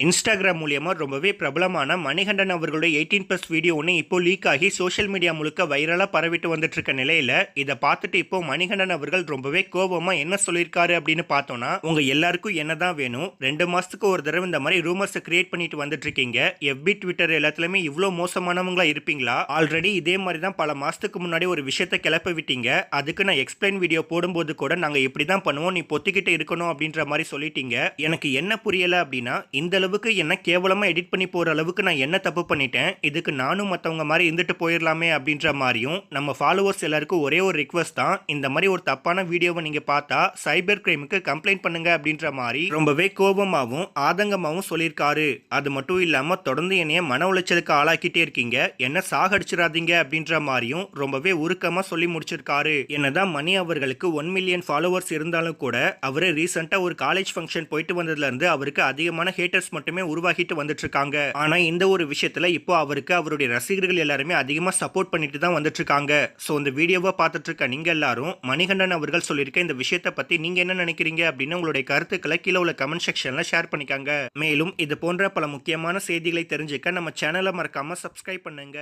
Instagram மூலியமாக ரொம்பவே பிரபலமான மணிகண்டன் அவர்களுடைய எயிட்டீன் ப்ளஸ் வீடியோ ஒன்று இப்போ லீக் ஆகி சோஷியல் மீடியா முழுக்க வைரலாக பரவிட்டு வந்துட்டு இருக்க நிலையில் இதை பார்த்துட்டு இப்போ மணிகண்டன் அவர்கள் ரொம்பவே கோபமாக என்ன சொல்லியிருக்காரு அப்படின்னு பார்த்தோம்னா உங்கள் எல்லாருக்கும் என்னதான் வேணும் ரெண்டு மாதத்துக்கு ஒரு தடவை இந்த மாதிரி ரூமர்ஸை கிரியேட் பண்ணிட்டு வந்துட்டு இருக்கீங்க எஃபி ட்விட்டர் எல்லாத்துலேயுமே இவ்வளோ மோசமானவங்களா இருப்பீங்களா? ஆல்ரெடி இதே மாதிரி தான் பல மாதத்துக்கு முன்னாடி ஒரு விஷயத்தை கிளப்ப விட்டீங்க அதுக்கு நான் எக்ஸ்பிளைன் வீடியோ போடும்போது கூட நாங்கள் இப்படி தான் பண்ணுவோம் நீ பொத்திக்கிட்டு இருக்கணும் அப்படின்ற மாதிரி சொல்லிட்டீங்க. எனக்கு என்ன புரியலை அப்படின்னா இந்த அளவுக்கு என்ன கேவலமாக எடிட் பண்ணி போகிற அளவுக்கு நான் என்ன தப்பு பண்ணிட்டேன்? இதுக்கு நானும் மற்றவங்க மாதிரி இருந்துட்டு போயிடலாமே அப்படின்ற மாதிரியும் நம்ம ஃபாலோவர்ஸ் எல்லாருக்கும் ஒரே ஒரு ரிக்வஸ்ட் தான். இந்த மாதிரி ஒரு தப்பான வீடியோவை நீங்கள் பார்த்தா சைபர் கிரைமுக்கு கம்ப்ளைண்ட் பண்ணுங்க அப்படின்ற மாதிரி ரொம்பவே கோபமாகவும் ஆதங்கமாகவும் சொல்லியிருக்காரு. அது மட்டும் இல்லாமல் தொடர்ந்து என்னைய மன உளைச்சலுக்கு ஆளாக்கிட்டே இருக்கீங்க. என்ன சாகடிச்சிடாதீங்க அப்படின்ற மாதிரியும் ரொம்பவே உருக்கமாக சொல்லி முடிச்சிருக்காரு. என்னதான் மணி அவர்களுக்கு ஒன் மில்லியன் ஃபாலோவர்ஸ் இருந்தாலும் கூட அவர் ரீசெண்டாக ஒரு காலேஜ் ஃபங்க்ஷன் போயிட்டு வந்ததுலேருந்து அவருக்கு அதிகமான ஹேட்டர்ஸ் மட்டுமே உருவாகிட்டு வந்துட்டு இருக்காங்க ஆனா இந்த ஒரு விஷயத்துல இப்போ அவருக்கு அவருடைய ரசிகர்கள் எல்லாருமே அதிகமா சப்போர்ட் பண்ணிட்டு தான் வந்துட்டு இருக்காங்க ஸோ இந்த வீடியோவை பார்த்துட்டு இருக்க நீங்க எல்லாரும் மணிகண்டன் அவர்கள் சொல்லியிருக்க இந்த விஷயத்த பத்தி நீங்க என்ன நினைக்கிறீங்க அப்படின்னு உங்களுடைய கருத்துக்களை கீழே உள்ள கமெண்ட் செக்ஷன்ல ஷேர் பண்ணிக்காங்க. மேலும் இது போன்ற பல முக்கியமான செய்திகளை தெரிஞ்சுக்க நம்ம சேனலை மறக்காம சப்ஸ்கிரைப் பண்ணுங்க.